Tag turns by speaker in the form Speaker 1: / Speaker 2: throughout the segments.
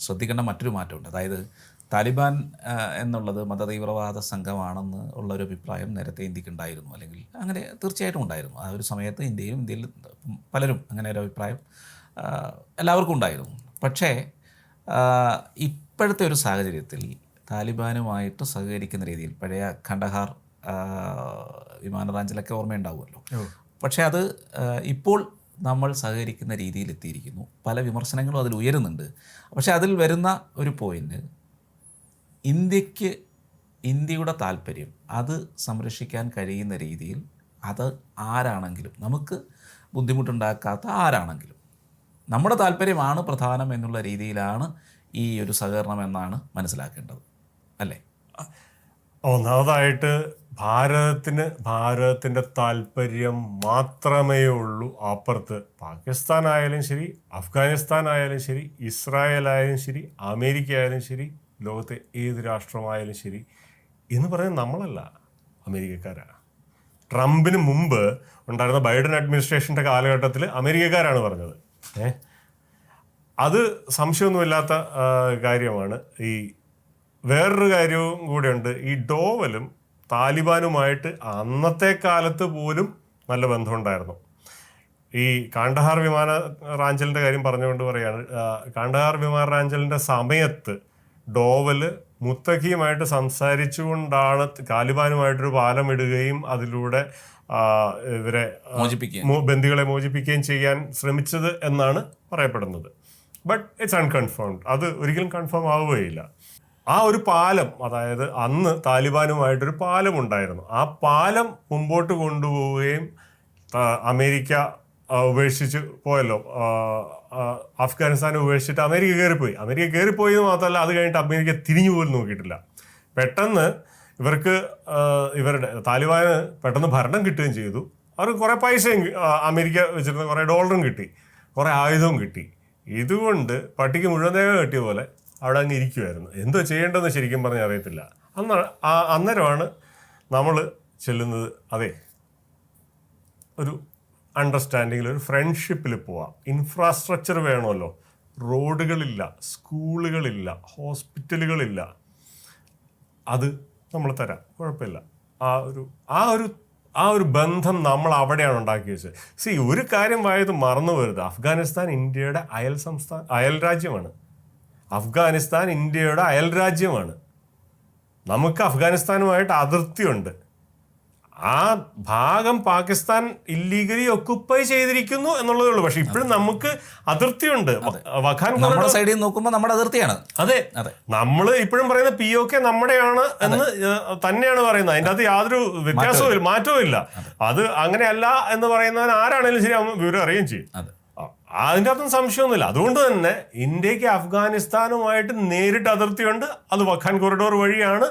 Speaker 1: ശ്രദ്ധിക്കേണ്ട മറ്റൊരു മാറ്റമുണ്ട്. അതായത് താലിബാൻ എന്നുള്ളത് മതതീവ്രവാദ സംഘമാണെന്ന് ഉള്ള ഒരു അഭിപ്രായം നേരത്തെ ഇന്ത്യക്കുണ്ടായിരുന്നു അല്ലെങ്കിൽ അങ്ങനെ തീർച്ചയായിട്ടും ഉണ്ടായിരുന്നു. ആ ഒരു സമയത്ത് ഇന്ത്യയിലും ഇന്ത്യയിൽ പലരും അങ്ങനെ ഒരു അഭിപ്രായം എല്ലാവർക്കും ഉണ്ടായിരുന്നു. പക്ഷേ ഇപ്പോഴത്തെ ഒരു സാഹചര്യത്തിൽ താലിബാനുമായിട്ട് സഹകരിക്കുന്ന രീതിയിൽ പഴയ ഖണ്ഡഹാർ വിമാനറാഞ്ചിലൊക്കെ ഓർമ്മയുണ്ടാവുമല്ലോ. പക്ഷേ അത് ഇപ്പോൾ നമ്മൾ സഹകരിക്കുന്ന രീതിയിൽ എത്തിയിരിക്കുന്നു. പല വിമർശനങ്ങളും അതിൽ ഉയരുന്നുണ്ട്. പക്ഷേ അതിൽ വരുന്ന ഒരു പോയിന്റ് ഇന്ത്യയ്ക്ക് ഇന്ത്യയുടെ താല്പര്യം അത് സംരക്ഷിക്കാൻ കഴിയുന്ന രീതിയിൽ അത് ആരാണെങ്കിലും നമുക്ക് ബുദ്ധിമുട്ടുണ്ടാക്കാത്ത ആരാണെങ്കിലും നമ്മുടെ താല്പര്യമാണ് പ്രധാനം എന്നുള്ള രീതിയിലാണ് ഈ ഒരു സഹകരണം എന്നാണ് മനസ്സിലാക്കേണ്ടത്. അല്ലേ?
Speaker 2: ഒന്നാമതായിട്ട് ഭാരതത്തിന് ഭാരതത്തിന്റെ താല്പര്യം മാത്രമേ ഉള്ളൂ. അപ്പുറത്ത് പാകിസ്ഥാൻ ആയാലും ശരി അഫ്ഗാനിസ്ഥാൻ ആയാലും ശരി ഇസ്രായേൽ ആയാലും ശരി അമേരിക്ക ആയാലും ശരി ലോകത്തെ ഏത് രാഷ്ട്രമായാലും ശരി എന്ന് പറയുന്നത് നമ്മളല്ല അമേരിക്കക്കാരാണ് ട്രംപിന് മുമ്പ് ഉണ്ടായിരുന്ന ബൈഡൻ അഡ്മിനിസ്ട്രേഷന്റെ കാലഘട്ടത്തിൽ അമേരിക്കക്കാരാണ് പറഞ്ഞത്. ഏഹ് അത് സംശയമൊന്നുമില്ലാത്ത കാര്യമാണ്. ഈ വേറൊരു കാര്യവും കൂടെയുണ്ട്. ഈ ഡോവലും താലിബാനുമായിട്ട് അന്നത്തെ കാലത്ത് പോലും നല്ല ബന്ധമുണ്ടായിരുന്നു. ഈ കാണ്ഡഹാർ വിമാന റാഞ്ചലിന്റെ കാര്യം പറഞ്ഞുകൊണ്ട് പറയാണ് കാണ്ഡഹാർ വിമാന റാഞ്ചലിന്റെ സമയത്ത് ഡോവൽ മുത്തഖിയുമായിട്ട് സംസാരിച്ചുകൊണ്ടാണ് താലിബാനുമായിട്ടൊരു പാലം ഇടുകയും അതിലൂടെ ഇവരെ ബന്ദികളെ മോചിപ്പിക്കുകയും ചെയ്യാൻ ശ്രമിച്ചത് എന്നാണ് പറയപ്പെടുന്നത്. ബട്ട് ഇറ്റ്സ് അൺകൺഫേംഡ് അത് ഒരിക്കലും കൺഫേം ആവുകയില്ല. ആ ഒരു പാലം അതായത് അന്ന് താലിബാനുമായിട്ടൊരു പാലം ഉണ്ടായിരുന്നു ആ പാലം മുമ്പോട്ട് കൊണ്ടുപോവുകയും അമേരിക്ക ഉപേക്ഷിച്ച് പോയല്ലോ. അഫ്ഗാനിസ്ഥാനെ ഉപേക്ഷിച്ചിട്ട് അമേരിക്ക കയറിപ്പോയി. അമേരിക്ക കയറിപ്പോയി എന്ന് മാത്രമല്ല അത് കഴിഞ്ഞിട്ട് അമേരിക്ക തിരിഞ്ഞു പോലും നോക്കിയിട്ടില്ല. പെട്ടെന്ന് ഇവർക്ക് ഇവരുടെ താലിബാന് പെട്ടെന്ന് ഭരണം കിട്ടുകയും ചെയ്തു. അവർക്ക് കുറേ പൈസയും അമേരിക്ക വെച്ചിരുന്ന കുറേ ഡോളറും കിട്ടി. കുറേ ആയുധവും കിട്ടി. ഇതുകൊണ്ട് പട്ടിക്ക് മുഴുവൻ ദേഹം കിട്ടിയ പോലെ അവിടെ അങ്ങ് ഇരിക്കുമായിരുന്നു എന്തോ ചെയ്യേണ്ടതെന്ന് ശരിക്കും പറഞ്ഞാൽ അറിയത്തില്ല. അന്ന് ആ- അന്നേരമാണ് നമ്മൾ ചെല്ലുന്നത്. അതെ ഒരു അണ്ടർസ്റ്റാൻഡിങ്ങിൽ ഒരു ഫ്രണ്ട്ഷിപ്പിൽ പോവാം. ഇൻഫ്രാസ്ട്രക്ചർ വേണമല്ലോ റോഡുകളില്ല സ്കൂളുകളില്ല ഹോസ്പിറ്റലുകളില്ല അത് നമ്മൾ തരാം. കുഴപ്പമില്ല. ആ ഒരു ആ ഒരു ആ ഒരു ബന്ധം നമ്മൾ അവിടെയാണ് ഉണ്ടാക്കി വെച്ചത്. സി ഒരു കാര്യം വായത് മറന്നു വരുത് അഫ്ഗാനിസ്ഥാൻ ഇന്ത്യയുടെ അയൽ സംസ്ഥാന അയൽ രാജ്യമാണ്. അഫ്ഗാനിസ്ഥാൻ ഇന്ത്യയുടെ അയൽ രാജ്യമാണ്. നമുക്ക് അഫ്ഗാനിസ്ഥാനുമായിട്ട് അതിർത്തിയുണ്ട്. ആ ഭാഗം പാകിസ്ഥാൻ ഇല്ലീഗലി ഒക്കുപ്പൈ ചെയ്തിരിക്കുന്നു എന്നുള്ളതേ ഉള്ളൂ. പക്ഷെ ഇപ്പോഴും നമുക്ക് അതിർത്തിയുണ്ട്. വഖാൻ
Speaker 1: നമ്മുടെ സൈഡിൽ നോക്കുമ്പോൾ നമ്മുടെ അതിർത്തിയാണ്.
Speaker 2: അതെ.
Speaker 1: അതെ.
Speaker 2: നമ്മൾ ഇപ്പോഴും പറയുന്ന പി ഒ കെ നമ്മുടെയാണ് എന്ന് തന്നെയാണ് പറയുന്നത്. അതിന്റെ അകത്ത് യാതൊരു വ്യത്യാസവും ഇല്ല മാറ്റവും ഇല്ല. അത്. അങ്ങനെയല്ല എന്ന് പറയുന്നവൻ ആരാണെങ്കിലും ശരി വിവരം അറിയുകയും ചെയ്യും.
Speaker 1: അതെ
Speaker 2: ആ, അതിന്റെ അകത്തും സംശയമൊന്നുമില്ല. അതുകൊണ്ട് തന്നെ ഇന്ത്യയ്ക്ക് അഫ്ഗാനിസ്ഥാനുമായിട്ട് നേരിട്ട് അതിർത്തിയുണ്ട്. അത് വഖാൻ കൊറിഡോർ വഴിയാണ്.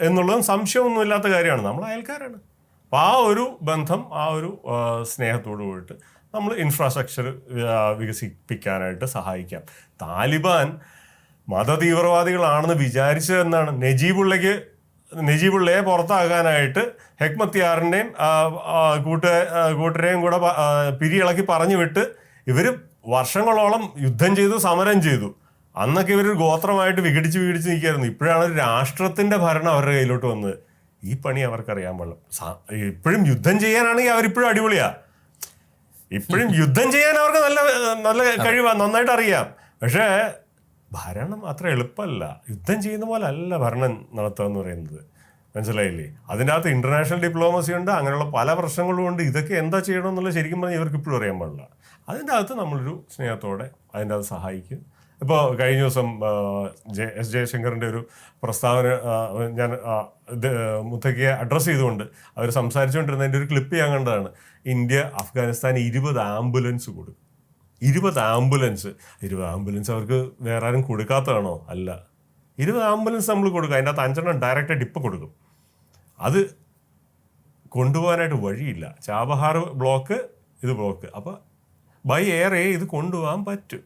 Speaker 2: എന്നുള്ളതും സംശയമൊന്നുമില്ലാത്ത കാര്യമാണ്. നമ്മൾ അയൽക്കാരാണ്. അപ്പം ആ ഒരു ബന്ധം ആ ഒരു സ്നേഹത്തോടു കൂടിയിട്ട് നമ്മൾ ഇൻഫ്രാസ്ട്രക്ചർ വികസിപ്പിക്കാനായിട്ട് സഹായിക്കാം. താലിബാൻ മതതീവ്രവാദികളാണെന്ന് വിചാരിച്ചതെന്നാണ്. നജീബുള്ളയ്ക്ക് നജീബുള്ളയെ പുറത്താകാനായിട്ട് ഹെക്മത്തിയാറിന്റെയും കൂട്ട കൂട്ടരെയും കൂടെ പിരിയിളക്കി പറഞ്ഞു വിട്ട് ഇവർ വർഷങ്ങളോളം യുദ്ധം ചെയ്തു സമരം ചെയ്തു. അന്നൊക്കെ ഇവർ ഗോത്രമായിട്ട് വിഘടിച്ച് വിഘടിച്ച് നിൽക്കുകയായിരുന്നു. ഇപ്പോഴാണ് ഒരു രാഷ്ട്രത്തിന്റെ ഭരണം അവരുടെ കയ്യിലോട്ട് വന്നത്. ഈ പണി അവർക്കറിയാൻ പാടില്ല. ഇപ്പോഴും യുദ്ധം ചെയ്യാനാണെങ്കിൽ അവരിപ്പോഴും അടിപൊളിയാ. ഇപ്പോഴും യുദ്ധം ചെയ്യാൻ അവർക്ക് നല്ല നല്ല കഴിവാണ് നന്നായിട്ട് അറിയാം. പക്ഷേ ഭരണം അത്ര എളുപ്പമല്ല. യുദ്ധം ചെയ്യുന്ന പോലെ അല്ല ഭരണം നടത്തുക എന്ന് പറയുന്നത്. മനസ്സിലായില്ലേ? അതിന്റെ അകത്ത് ഇന്റർനാഷണൽ ഡിപ്ലോമസി ഉണ്ട് അങ്ങനെയുള്ള പല പ്രശ്നങ്ങളും ഉണ്ട്. ഇതൊക്കെ എന്താ ചെയ്യണം ചെയ്യണമെന്നുള്ളത് ശരിക്കും പറഞ്ഞാൽ ഇവർക്ക് ഇപ്പോഴും അറിയാൻ പാടില്ല. അതിന്റെ അകത്ത് നമ്മളൊരു സ്നേഹത്തോടെ അതിന്റെ അകത്ത് സഹായിക്കും. ഇപ്പോൾ കഴിഞ്ഞ ദിവസം എസ് ജയശങ്കറിന്റെ ഒരു പ്രസ്താവന ഞാൻ മുത്തയ്ക്ക് അഡ്രസ്സ് ചെയ്തുകൊണ്ട് അവർ സംസാരിച്ചുകൊണ്ടിരുന്നതിന്റെ ഒരു ക്ലിപ്പ് ഞാൻ കണ്ടതാണ്. ഇന്ത്യ അഫ്ഗാനിസ്ഥാൻ ഇരുപത് ആംബുലൻസ് കൊടുക്കും. ഇരുപത് ആംബുലൻസ്. ഇരുപത് ആംബുലൻസ് അവർക്ക് വേറെ ആരും കൊടുക്കാത്തതാണോ? അല്ല. ഇരുപത് ആംബുലൻസ് നമ്മൾ കൊടുക്കും. അതിന്റെ അകത്ത് അഞ്ചെണ്ണം ഡയറക്റ്റ് ഡിപ്പ് കൊടുക്കും. അത് കൊണ്ടുപോകാനായിട്ട് വഴിയില്ല. ചാബഹാർ ബ്ലോക്ക് ഇത് ബ്ലോക്ക്. അപ്പോൾ ബൈ എയർ ഇത് കൊണ്ടുപോകാൻ പറ്റും.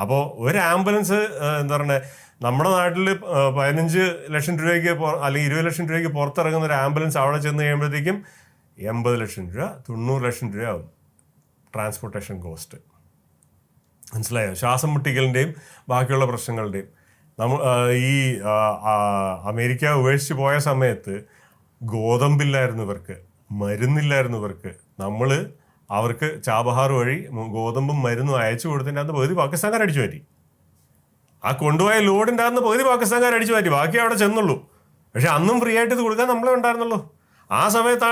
Speaker 2: അപ്പോൾ ഒരു ആംബുലൻസ് എന്താ പറയുക നമ്മുടെ നാട്ടിൽ പതിനഞ്ച് ലക്ഷം രൂപയ്ക്ക് അല്ലെങ്കിൽ ഇരുപത് ലക്ഷം രൂപയ്ക്ക് പുറത്തിറങ്ങുന്ന ഒരു ആംബുലൻസ് അവിടെ ചെന്ന് കഴിയുമ്പോഴത്തേക്കും എൺപത് ലക്ഷം രൂപ തൊണ്ണൂറ് ലക്ഷം രൂപ ആവും. ട്രാൻസ്പോർട്ടേഷൻ കോസ്റ്റ് മനസ്സിലായോ? ശ്വാസം മുട്ടിക്കലിന്റെയും ബാക്കിയുള്ള പ്രശ്നങ്ങളുടെയും. നമ്മൾ ഈ അമേരിക്ക ഉപേക്ഷിച്ച് പോയ സമയത്ത് ഗോതമ്പില്ലായിരുന്നു ഇവർക്ക് മരുന്നില്ലായിരുന്നു ഇവർക്ക്. നമ്മൾ അവർക്ക് ചാബഹാർ വഴി ഗോതമ്പും മരുന്നും അയച്ചു കൊടുത്തിന്റെ അന്ന് പകുതി പാകിസ്ഥാൻകാർ അടിച്ചു മാറ്റി. ആ കൊണ്ടുപോയ ലോഡിന്റെ അന്ന് പകുതി പാകിസ്ഥാൻകാർ അടിച്ചു മാറ്റി. ബാക്കി അവിടെ ചെന്നുള്ളൂ. പക്ഷെ അന്നും ഫ്രീ ആയിട്ട് ഇത് കൊടുക്കാൻ നമ്മളെ ഉണ്ടായിരുന്നുള്ളൂ. ആ സമയത്ത്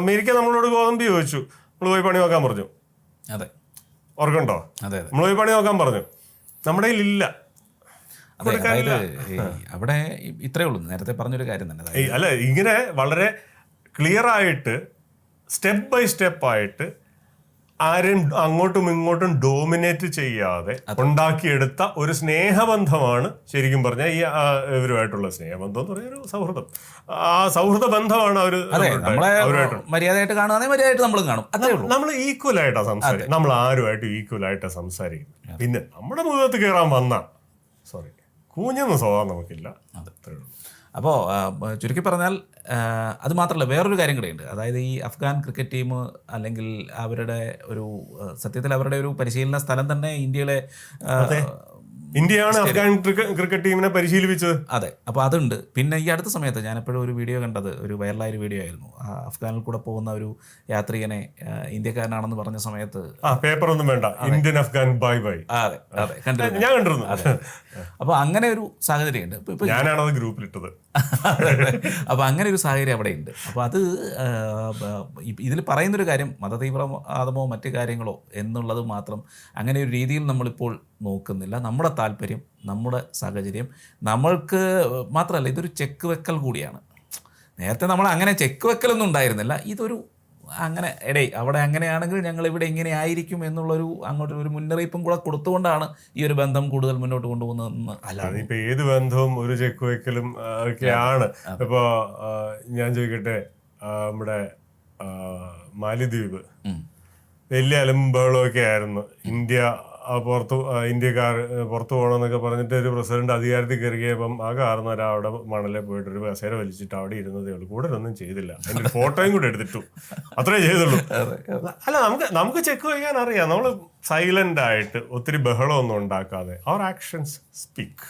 Speaker 2: അമേരിക്ക നമ്മളോട് ഗോതമ്പ് ചോദിച്ചു. നമ്മൾ പോയി പണി നോക്കാൻ പറഞ്ഞു.
Speaker 1: അതെ.
Speaker 2: ഓർക്കണ്ടോ നമ്മൾ പോയി പണി നോക്കാൻ പറഞ്ഞു. നമ്മുടെ കയ്യിലില്ല
Speaker 1: അതെ അതായത് അവിടെ ഇത്രേ ഇത്രയേ ഉള്ളൂ. നേരത്തെ പറഞ്ഞൊരു കാര്യം തന്നെ.
Speaker 2: അല്ല ഇങ്ങനെ വളരെ ക്ലിയർ ആയിട്ട് സ്റ്റെപ്പ് ബൈ സ്റ്റെപ്പ് ആയിട്ട് ആരെയും അങ്ങോട്ടും ഇങ്ങോട്ടും ഡോമിനേറ്റ് ചെയ്യാതെ ഉണ്ടാക്കിയെടുത്ത ഒരു സ്നേഹബന്ധമാണ് ശരിക്കും പറഞ്ഞാൽ ഈ ഇവരുമായിട്ടുള്ള സ്നേഹബന്ധം എന്ന് പറഞ്ഞ ഒരു സൗഹൃദം. ആ സൗഹൃദ ബന്ധമാണ് അവർ
Speaker 1: മര്യാദയായിട്ട് കാണുകയാണെങ്കിൽ മര്യാദയായിട്ട് നമ്മളും കാണും.
Speaker 2: നമ്മൾ ഈക്വൽ ആയിട്ടാണ് സംസാരിക്കും നമ്മൾ ആരുമായിട്ടും ഈക്വൽ ആയിട്ടാണ് സംസാരിക്കും പിന്നെ നമ്മുടെ മുഖത്ത് കയറാൻ വന്ന സോറി കൂഞ്ഞെന്ന സ്വഭാവം നമുക്കില്ല. അത്രേ ഉള്ളൂ.
Speaker 1: അപ്പോൾ ചുരുക്കി പറഞ്ഞാൽ അത് മാത്രമല്ല വേറൊരു കാര്യം കൂടെയുണ്ട്. അതായത് ഈ അഫ്ഗാൻ ക്രിക്കറ്റ് ടീം അല്ലെങ്കിൽ അവരുടെ ഒരു സത്യത്തിൽ അവരുടെ ഒരു പരിശീലന സ്ഥലം തന്നെ ഇന്ത്യയിലെ
Speaker 2: ഇന്ത്യയാണ് അഫ്ഗാൻ ക്രിക്ക- ക്രിക്കറ്റ് ടീമിനെ പരിശീലിപ്പിച്ചത്?
Speaker 1: അതെ. അപ്പോൾ അതുണ്ട്. പിന്നെ ഈ അടുത്ത സമയത്ത് ഞാനെപ്പോഴും ഒരു വീഡിയോ കണ്ടത് ഒരു വൈറലായ ഒരു വീഡിയോ ആയിരുന്നു. അഫ്ഗാനിൽ കൂടെ പോകുന്ന ഒരു യാത്രികനെ ഇന്ത്യക്കാരനാണെന്ന് പറഞ്ഞ സമയത്ത്
Speaker 2: ആ പേപ്പർ ഒന്നും വേണ്ട ഇന്ത്യൻ അഫ്ഗാൻ ബൈ ബൈ.
Speaker 1: അതെ. അതെ. കണ്ടിരുന്നു.
Speaker 2: ഞാൻ കണ്ടിരുന്നു.
Speaker 1: അപ്പോൾ അങ്ങനെ ഒരു സാഹചര്യമുണ്ട്. ഞാനാണ്
Speaker 2: അത് ഗ്രൂപ്പിലിട്ടത്.
Speaker 1: അപ്പോൾ അങ്ങനെ ഒരു സാഹചര്യം അവിടെ ഉണ്ട് അപ്പോൾ അത് ഇതിൽ പറയുന്നൊരു കാര്യം മതതീവ്രവാദമോ മറ്റു കാര്യങ്ങളോ എന്നുള്ളത് മാത്രം അങ്ങനെ ഒരു രീതിയിൽ നമ്മളിപ്പോൾ നോക്കുന്നില്ല. നമ്മുടെ താല്പര്യം നമ്മുടെ സാഹചര്യം നമ്മൾക്ക് മാത്രമല്ല ഇതൊരു ചെക്ക് വെക്കൽ കൂടിയാണ്. നേരത്തെ നമ്മൾ അങ്ങനെ ചെക്ക് വെക്കലൊന്നും ഉണ്ടായിരുന്നില്ല. ഇതൊരു അങ്ങനെ എടേ അവിടെ അങ്ങനെയാണെങ്കിൽ ഞങ്ങൾ ഇവിടെ ഇങ്ങനെ ആയിരിക്കും എന്നുള്ളൊരു അങ്ങോട്ട് ഒരു മുന്നറിയിപ്പും കൂടെ കൊടുത്തുകൊണ്ടാണ് ഈ ഒരു ബന്ധം കൂടുതൽ മുന്നോട്ട് കൊണ്ടുപോകുന്നതെന്ന് അല്ലാതെ
Speaker 2: ഇപ്പൊ ഏത് ബന്ധവും ഒരു ചെക്ക് വെക്കലും ഒക്കെയാണ് ഇപ്പൊ ഞാൻ ചോദിക്കട്ടെ നമ്മുടെ മാലിദ്വീപ്. വലിയ അലമ്പകളൊക്കെ ആയിരുന്നു. ഇന്ത്യ പുറത്ത് ഇന്ത്യക്കാർ പുറത്ത് പോകണം എന്നൊക്കെ പറഞ്ഞിട്ട് ഒരു പ്രസിഡന്റ് അധികാരത്തിൽ കയറിയപ്പം ആ കാരണവർ അവിടെ മണലെ പോയിട്ട് ഒരു കസേര വലിച്ചിട്ട് അവിടെ ഇരുന്നതേ ഉള്ളൂ. കൂടെ ഒന്നും ചെയ്തില്ല അതിന്റെ ഫോട്ടോയും കൂടെ എടുത്തിട്ടു. അത്രേ ചെയ്തുള്ളൂ. അല്ല നമുക്ക് നമുക്ക് ചെക്ക് വയ്ക്കാൻ അറിയാം. നമ്മൾ സൈലന്റ് ആയിട്ട് ഒത്തിരി ബഹളമൊന്നും ഉണ്ടാക്കാതെ. അവർ ആക്ഷൻസ് സ്പീക്ക്